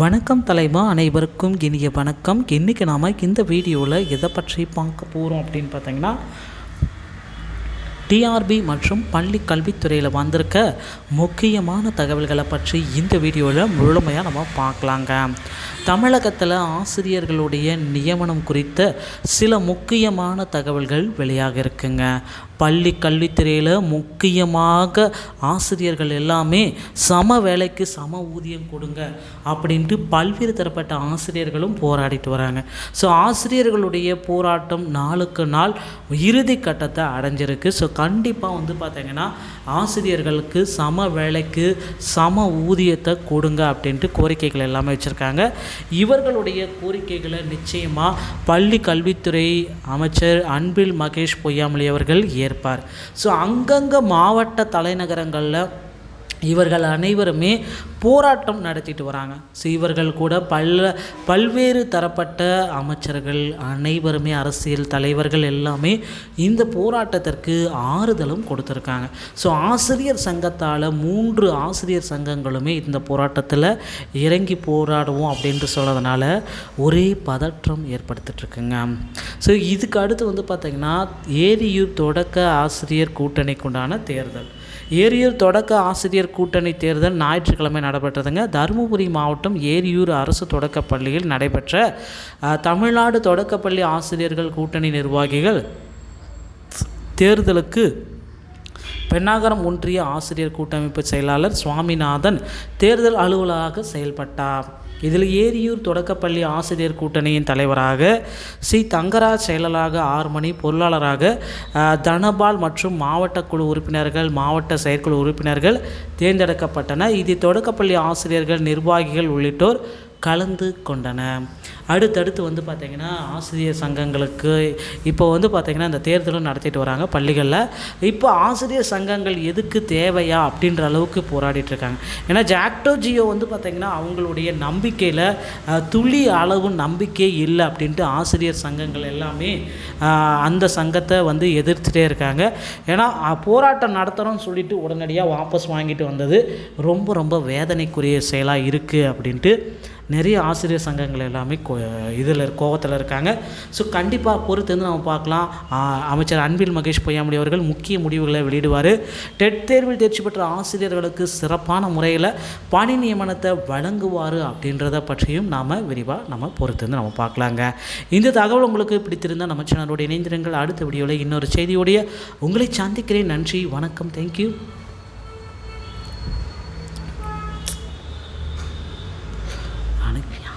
வணக்கம் தலைவா அனைவருக்கும் இனிய வணக்கம். இன்றைக்கி நாம் இந்த வீடியோவில் எதை பற்றி பார்க்க போகிறோம் அப்படின்னு பார்த்தீங்கன்னா டிஆர்பி மற்றும் பள்ளி கல்வித்துறையில் வந்திருக்க முக்கியமான தகவல்களை பற்றி இந்த வீடியோவில் முழுமையாக நம்ம பார்க்கலாங்க. தமிழகத்தில் ஆசிரியர்களுடைய நியமனம் குறித்த சில முக்கியமான தகவல்கள் வெளியாக இருக்குங்க பள்ளி கல்வித்துறையில் முக்கியமாக ஆசிரியர்கள் எல்லாமே சம வேலைக்கு சம ஊதியம் கொடுங்க அப்படின்ட்டு பல்வேறு தரப்பட்ட ஆசிரியர்களும் போராடிட்டு வராங்க. ஸோ ஆசிரியர்களுடைய போராட்டம் நாளுக்கு நாள் இறுதி கட்டத்தை அடைஞ்சிருக்கு. ஸோ கண்டிப்பாக வந்து பார்த்திங்கன்னா ஆசிரியர்களுக்கு சம வேலைக்கு சம ஊதியத்தை கொடுங்க அப்படின்ட்டு கோரிக்கைகள் எல்லாமே வச்சுருக்காங்க. இவர்களுடைய கோரிக்கைகளை நிச்சயமாக பள்ளி கல்வித்துறை அமைச்சர் அன்பில் மகேஷ் பொய்யாமொழி அவர்கள் ஏற்பார். ஸோ அங்கங்கே மாவட்ட தலைநகரங்களில் இவர்கள் அனைவருமே போராட்டம் நடத்திட்டு வராங்க. ஸோ இவர்கள் கூட பல்ல பல்வேறு தரப்பட்ட அமைச்சர்கள் அனைவருமே அரசியல் தலைவர்கள் எல்லாமே இந்த போராட்டத்திற்கு ஆறுதலும் கொடுத்துருக்காங்க. ஸோ ஆசிரியர் சங்கத்தால் மூன்று ஆசிரியர் சங்கங்களுமே இந்த போராட்டத்தில் இறங்கி போராடுவோம் அப்படின்ட்டு சொல்கிறதுனால ஒரே பதற்றம் ஏற்படுத்திட்டுருக்குங்க. ஸோ இதுக்கு அடுத்து வந்து பார்த்திங்கன்னா ஏரியூர் தொடக்க ஆசிரியர் கூட்டணிக்குண்டான தேர்தல். ஏரியூர் தொடக்க ஆசிரியர் கூட்டணி தேர்தல் ஞாயிற்றுக்கிழமை நடைபெற்றதுங்க. தருமபுரி மாவட்டம் ஏரியூர் அரசு தொடக்கப் பள்ளியில் நடைபெற்ற தமிழ்நாடு தொடக்கப்பள்ளி ஆசிரியர்கள் கூட்டணி நிர்வாகிகள் தேர்தலுக்கு பெண்ணாகரம் ஒன்றிய ஆசிரியர் கூட்டமைப்பு செயலாளர் சுவாமிநாதன் தேர்தல் அலுவலராக செயல்பட்டார். இதில் ஏரியூர் தொடக்கப்பள்ளி ஆசிரியர் கூட்டணியின் தலைவராக சி. தங்கராஜ் செயலராக ஆறுமணி பொருளாளராக தனபால் மற்றும் மாவட்ட குழு உறுப்பினர்கள் மாவட்ட செயற்குழு உறுப்பினர்கள் தேர்ந்தெடுக்கப்பட்டன இது தொடக்கப்பள்ளி ஆசிரியர்கள் நிர்வாகிகள் உள்ளிட்டோர் கலந்து கொண்டன. அடுத்தடுத்து வந்து பார்த்திங்கன்னா ஆசிரியர் சங்கங்களுக்கு இப்போ வந்து பார்த்திங்கன்னா இந்த தேர்தலும் நடத்திட்டு வராங்க பள்ளிகளில். இப்போ ஆசிரியர் சங்கங்கள் எதுக்கு தேவையா அப்படின்ற அளவுக்கு போராடிட்டுருக்காங்க ஏன்னா ஜாக்டோ ஜியோ வந்து பார்த்திங்கன்னா அவங்களுடைய நம்பிக்கையில் துளி அளவு நம்பிக்கை இல்லை அப்படின்ட்டு ஆசிரியர் சங்கங்கள் எல்லாமே அந்த சங்கத்தை வந்து எதிர்த்துட்டே இருக்காங்க. ஏன்னா போராட்டம் நடத்துகிறோன்னு சொல்லிட்டு உடனடியாக வாபஸ் வாங்கிட்டு வந்தது ரொம்ப ரொம்ப வேதனைக்குரிய செயலாக இருக்குது அப்படின்ட்டு நிறைய ஆசிரியர் சங்கங்கள் எல்லாமே கோ இதில் கோவத்தில் இருக்காங்க. ஸோ கண்டிப்பாக பொறுத்து வந்து நம்ம பார்க்கலாம். அமைச்சர் அன்பில் மகேஷ் பொய்யாமொழி அவர்கள் முக்கிய முடிவுகளை வெளியிடுவார். டெட் தேர்வில் தேர்ச்சி பெற்ற ஆசிரியர்களுக்கு சிறப்பான முறையில் பணி நியமனத்தை வழங்குவார் அப்படின்றத பற்றியும் நாம் விரிவாக நம்ம பொறுத்து வந்து நம்ம பார்க்கலாங்க. இந்த தகவல் உங்களுக்கு பிடித்திருந்தால் நம்ம சேனலோடு இணைந்திருங்கள். அடுத்த வீடியோவில் இன்னொரு செய்தியோடைய உங்களை சந்திக்கிறேன். நன்றி. வணக்கம். தேங்க்யூ